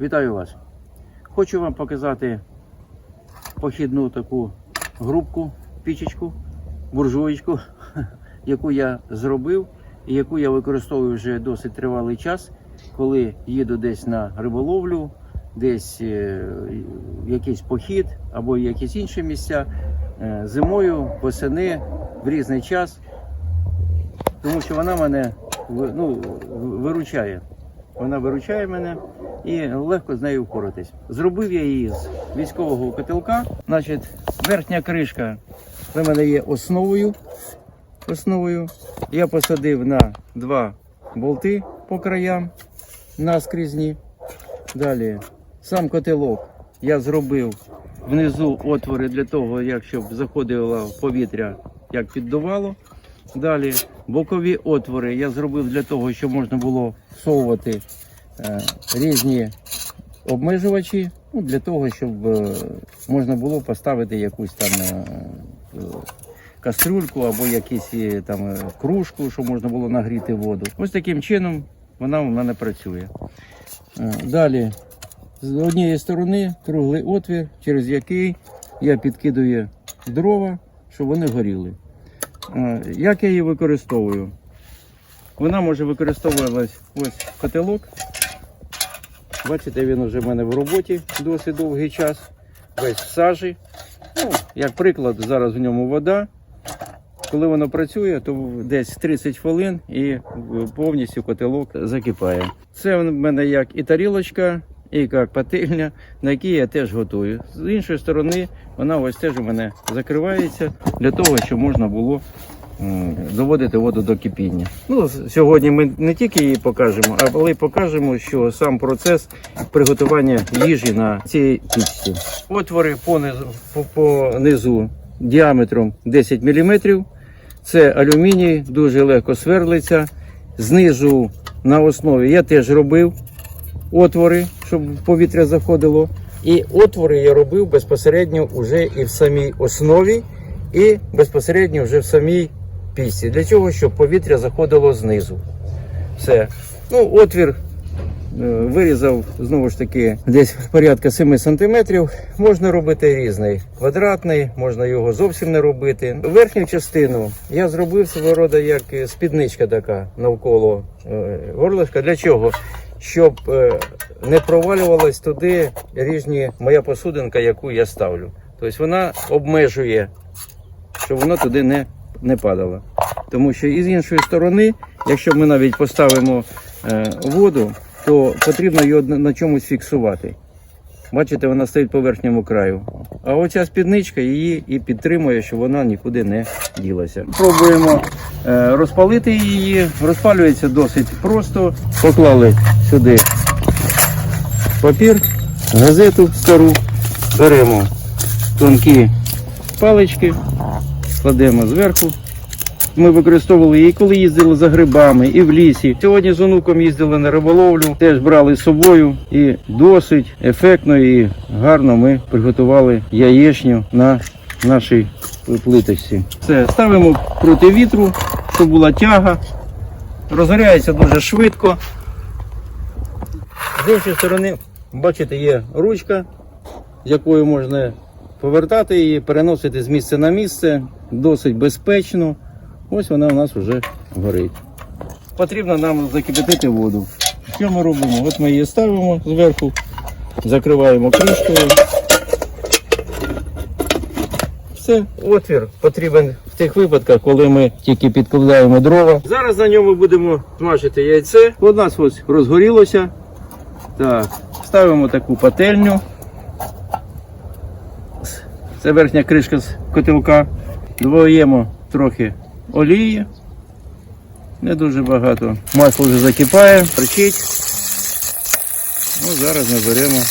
Вітаю вас! Хочу вам показати похідну таку грубку, пічечку, буржуєчку, яку я зробив і яку я використовую вже досить тривалий час, коли їду десь на риболовлю, десь е, якийсь похід або якісь інші місця е, зимою, восени, в різний час, тому що вона мене ну, виручає. Вона виручає мене і легко з нею впоратись. Зробив я її з військового котелка. Значить, верхня кришка в мене є основою. основою. Я посадив на два болти по краям наскрізні. Далі сам котелок я зробив внизу отвори для того, як щоб заходило повітря, як піддувало. Далі бокові отвори я зробив для того, щоб можна було всовувати е, різні обмежувачі, ну, для того, щоб е, можна було поставити якусь там е, е, кастрюльку або якісь там кружку, щоб можна було нагріти воду. Ось таким чином вона у мене працює. Далі з однієї сторони круглий отвір, через який я підкидую дрова, щоб вони горіли. Е, Як я її використовую? Вона може використовуватись ось котелок. Бачите, він вже в мене в роботі досить довгий час. Весь в сажі. Ну, як приклад, зараз в ньому вода. Коли воно працює, то десь 30 хвилин і повністю котелок закипає. Це в мене як і тарілочка, і як пательня, на якій я теж готую. З іншої сторони, вона ось теж у мене закривається для того, щоб можна було доводити воду до кипіння. Ну, сьогодні ми не тільки її покажемо, але й покажемо, що сам процес приготування їжі на цій пічці. Отвори по низу, по, по низу діаметром 10 мм. Це алюміній, дуже легко сверлиться. Знизу на основі я теж робив отвори, щоб повітря заходило. І отвори я робив безпосередньо вже і в самій основі, і безпосередньо вже в самій пісці. Для чого? Щоб повітря заходило знизу. Все. Ну, отвір е, вирізав знову ж таки десь порядка 7 сантиметрів. Можна робити різний. Квадратний, можна його зовсім не робити. Верхню частину я зробив свого роду як е, спідничка така навколо е, горлышка. Для чого? Щоб е, не провалювалась туди різні моя посудинка, яку я ставлю. Тобто вона обмежує, щоб вона туди не, не падала. Тому що із іншої сторони, якщо ми навіть поставимо е, воду, то потрібно на на чомусь фіксувати. Бачите, вона стоїть по верхньому краю. А оця спідничка її і підтримує, щоб вона нікуди не ділася. Пробуємо е, розпалити її. Розпалюється досить просто. Поклали сюди папір, газету стару, беремо тонкі палички, кладемо зверху. Ми використовували її, коли їздили за грибами, і в лісі. Сьогодні з онуком їздили на риболовлю, теж брали з собою і досить ефектно і гарно ми приготували яєчню на нашій плиточці. Все, ставимо проти вітру, щоб була тяга. Розгоряється дуже швидко. З іншої сторони, бачите, є ручка, з якою можна повертати її, переносити з місця на місце, досить безпечно. Ось вона у нас вже горить. Потрібно нам закипятити воду. Що ми робимо? От ми її ставимо зверху, закриваємо кришкою. Все, отвір потрібен в тих випадках, коли ми тільки підкладаємо дрова. Зараз на ньому будемо смажити яйце. У нас ось розгорілося. Так, ставимо таку пательню. Це верхня кришка з котелка. Додаємо трохи олії. Не дуже багато. Масло вже закипає, причить. Ну, зараз ми беремо.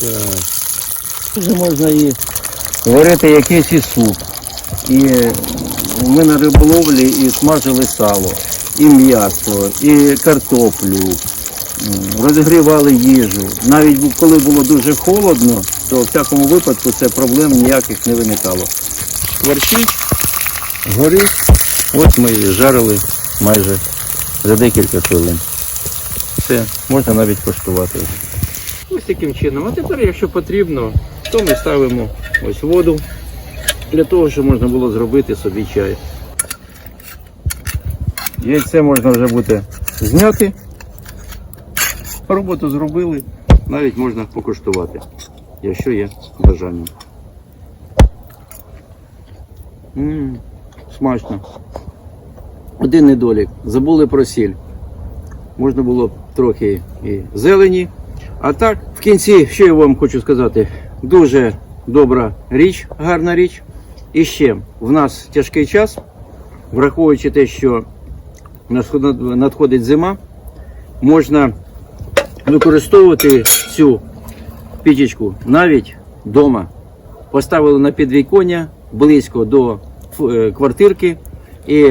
Так. Вже можна і варити якийсь і суп. І ми на риболовлі і смажили сало, і м'ясо, і картоплю, розігрівали їжу. Навіть коли було дуже холодно, то в всякому випадку це проблем ніяких не виникало. Шкварчить, горить. От ми і жарили майже за декілька хвилин. Все, можна навіть коштувати. Ось таким чином. А тепер, якщо потрібно, то ми ставимо ось воду для того, щоб можна було зробити собі чай. Яйце можна вже буде зняти. Роботу зробили, навіть можна покуштувати, якщо є бажання. М, смачно. Один недолік. Забули про сіль. Можна було б трохи і зелені. А так, в кінці, що я вам хочу сказати, дуже добра річ, гарна річ. І ще в нас тяжкий час, враховуючи те, що надходить зима, можна використовувати цю пічечку навіть вдома. Поставили на підвіконня близько до е, квартирки і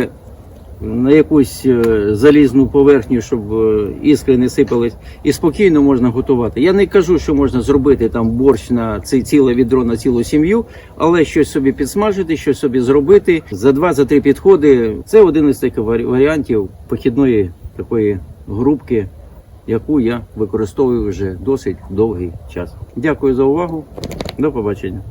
на якусь е, залізну поверхню, щоб е, іскри не сипались, і спокійно можна готувати. Я не кажу, що можна зробити там борщ на ці- ціле відро на цілу сім'ю, але щось собі підсмажити, щось собі зробити за два за три підходи. Це один із таких варі- варіантів похідної такої грубки, яку я використовую вже досить довгий час. Дякую за увагу. До побачення.